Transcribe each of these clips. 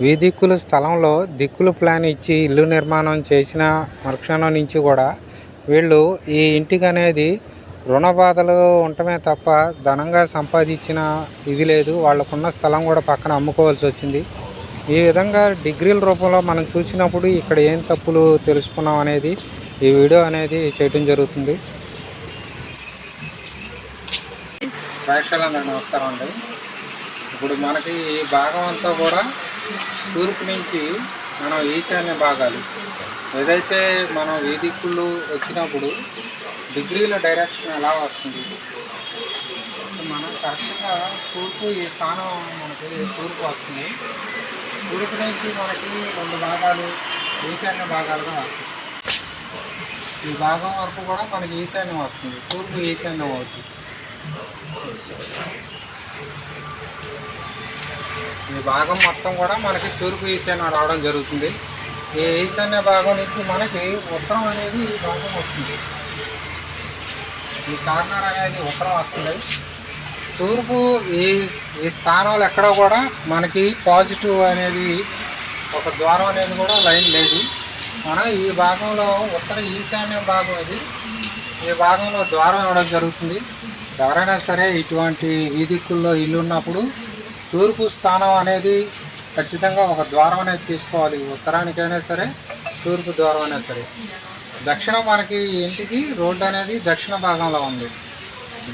వీధిక్కుల స్థలంలో దిక్కులు ప్లాన్ ఇచ్చి ఇల్లు నిర్మాణం చేసిన మరుక్షణం నుంచి కూడా వీళ్ళు ఈ ఇంటికి అనేది రుణ బాధలు ఉండటమే తప్ప ధనంగా సంపాదించిన ఇది లేదు. వాళ్ళకున్న స్థలం కూడా పక్కన అమ్ముకోవాల్సి వచ్చింది. ఈ విధంగా డిగ్రీల రూపంలో మనం చూసినప్పుడు ఇక్కడ ఏం తప్పులు తెలుసుకున్నాం అనేది ఈ వీడియో అనేది చేయటం జరుగుతుంది. ప్రేక్షకులందరూ నమస్కారం అండి. ఇప్పుడు మనకి ఈ భాగం అంతా కూడా తూర్పు నుంచి మనం ఈశాన్య భాగాలు. ఏదైతే మనం వేదికలు వచ్చినప్పుడు డిగ్రీల డైరెక్షన్ ఎలా వస్తుంది. మనం కరెక్ట్గా తూర్పు ఈ స్థానం మనకి తూర్పు వస్తుంది. తూర్పు నుంచి మనకి రెండు భాగాలు ఈశాన్య భాగాలుగా వస్తుంది ఈ భాగం వరకు కూడా మనకి ఈశాన్యం వస్తుంది. తూర్పు ఈశాన్యం అవుతుంది. ఈ భాగం మొత్తం కూడా మనకి తూర్పు ఈశాన్యం రావడం జరుగుతుంది. ఈ ఈశాన్య భాగం నుంచి మనకి ఉత్తరం అనేది ఈ భాగం వస్తుంది. ఈ కార్నర్ అనేది ఉత్తరం వస్తుంది. తూర్పు ఈ ఈ స్థానాలు ఎక్కడ కూడా మనకి పాజిటివ్ అనేది ఒక ద్వారం అనేది కూడా లైన్ లేదు. మనం ఈ భాగంలో ఉత్తర ఈశాన్య భాగం ఇది. ఈ భాగంలో ద్వారం ఇవ్వడం జరుగుతుంది. ఎవరైనా సరే ఇటువంటి ఈ దిక్కుల్లో ఇల్లు ఉన్నప్పుడు తూర్పు స్థానం అనేది ఖచ్చితంగా ఒక ద్వారం అనేది తీసుకోవాలి. ఉత్తరానికైనా సరే తూర్పు ద్వారం అయినా సరే. దక్షిణం మనకి ఇంటికి రోడ్డు అనేది దక్షిణ భాగంలో ఉంది.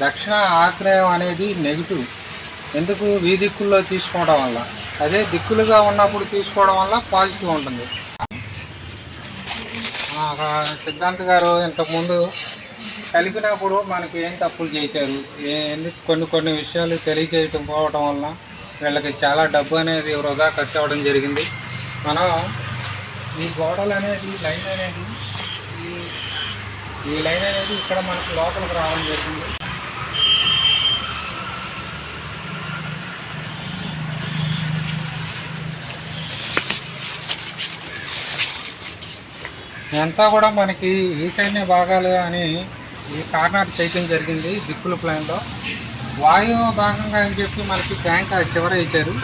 దక్షిణ ఆగ్నేయం అనేది నెగిటివ్. ఎందుకు? వీ దిక్కుల్లో తీసుకోవడం వల్ల. అదే దిక్కులుగా ఉన్నప్పుడు తీసుకోవడం వల్ల పాజిటివ్ ఉంటుంది. సిద్ధాంత్ గారు ఇంతకుముందు కలిపినప్పుడు మనకి ఏం తప్పులు చేశారు? ఏ కొన్ని కొన్ని విషయాలు తెలియజేయటం పోవటం వల్ల వీళ్ళకి చాలా డబ్బు అనేది వృధా ఖర్చు అవ్వడం జరిగింది. మనం ఈ గోడలు అనేది లైన్ అనేది ఈ ఈ లైన్ అనేది ఇక్కడ మనకి లోపలికి రావడం జరిగింది. ఇదంతా కూడా మనకి ఈశాన్య భాగాలు అని ఈ కార్నర్ చేయటం జరిగింది దిక్కుల ప్లాన్లో. వాయువు భాగంగా అని చెప్పి మనకి ట్యాంక్ అది చివర ఇచ్చారు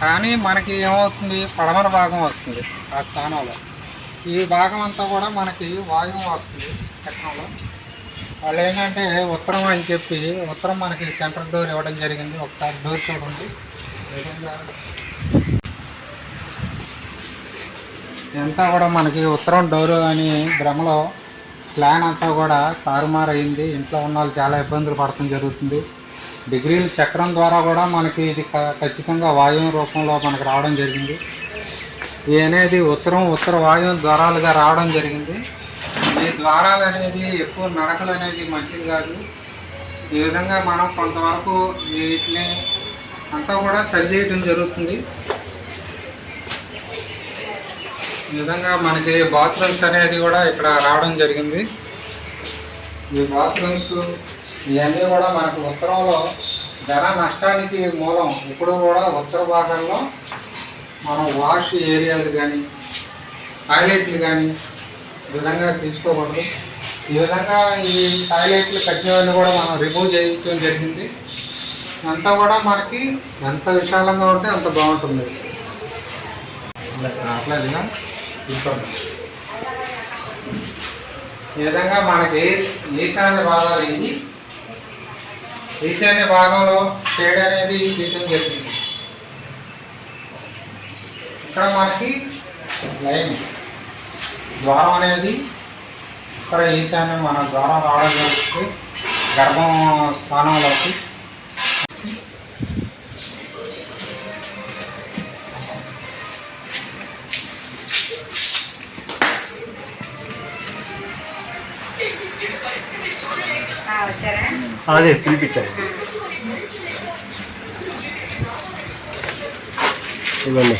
కానీ మనకి ఏమవుతుంది? పడమర భాగం వస్తుంది ఆ స్థానంలో. ఈ భాగం అంతా కూడా మనకి వాయువు వస్తుంది చక్రంలో. వాళ్ళు ఏంటంటే ఉత్తరం అని చెప్పి ఉత్తరం మనకి సెంటర్ డోర్ ఇవ్వడం జరిగింది. ఒకసారి డోర్ చూడండి. ఎంత ఇదంతా కూడా మనకి ఉత్తరం డోరు అని భ్రమలో ప్లాన్ అంతా కూడా తారుమారు అయింది ఇంట్లో ఉన్న వాళ్ళు చాలా ఇబ్బందులు పడటం జరుగుతుంది. డిగ్రీల చక్రం ద్వారా కూడా మనకి ఇది క- ఖచ్చితంగా వాయువు రూపంలో మనకు రావడం జరిగింది. ఇది అనేది ఉత్తరం ఉత్తర వాయువు ద్వారాలుగా రావడం జరిగింది. ఈ ద్వారాలు అనేది ఎక్కువ నడకలు అనేది మంచిది కాదు. ఈ విధంగా మనం కొంతవరకు వీటిని అంతా కూడా సరి చేయడం జరుగుతుంది. ఈ విధంగా మనకి బాత్రూమ్స్ అనేది కూడా ఇక్కడ రావడం జరిగింది. ఈ బాత్రూమ్స్ ఇవన్నీ కూడా మనకు ఉత్తరంలో ధర నష్టానికి మూలం. ఇప్పుడు కూడా ఉత్తర భాగంలో మనం వాష్ ఏరియాలు కానీ టాయిలెట్లు కానీ విధంగా తీసుకోకూడదు. ఈ విధంగా ఈ టాయిలెట్లు కట్టినవన్నీ కూడా మనం రిమూవ్ చేయడం జరిగింది. అంతా కూడా మనకి ఎంత విశాలంగా ఉంటే అంత బాగుంటుంది. అట్లా తీసుకోండి ఈ విధంగా మనకి ఈశాన్య భాగాలు ఇది ఈశాన్య భాగంలో షేడ్ అనేది తీయడం జరిగింది. ఇక్కడ మనకి లైన్ ద్వారం అనేది ఇక్కడ ఈశాన్యం మన ద్వారం రావడం జరుగుతుంది గర్భం స్థానంలోకి అదే పిలిపించారు. ఇవ్వండి.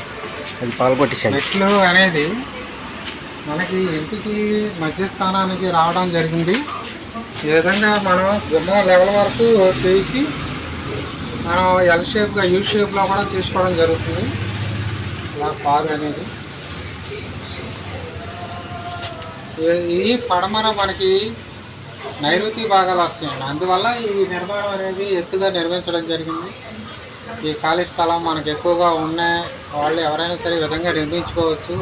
అది పాలు కొట్టేసాను మెట్లు అనేది మనకి ఇంటికి మధ్య స్థానానికి రావడం జరిగింది. ఈ విధంగా మనం గుమ్మం లెవెల్ వరకు తీసి మనం ఎల్ షేప్గా యూ షేప్లో కూడా తీసుకోవడం జరుగుతుంది. ఇలా పారు అనేది. ఈ పడమర మనకి నైరుతి భాగాలు వస్తాయండి అందువల్ల ఈ నిర్మాణం అనేది ఎత్తుగా నిర్మించడం జరిగింది. ఈ ఖాళీ స్థలం మనకు ఎక్కువగా ఉన్న వాళ్ళు ఎవరైనా సరే విధంగా నిర్మించుకోవచ్చు.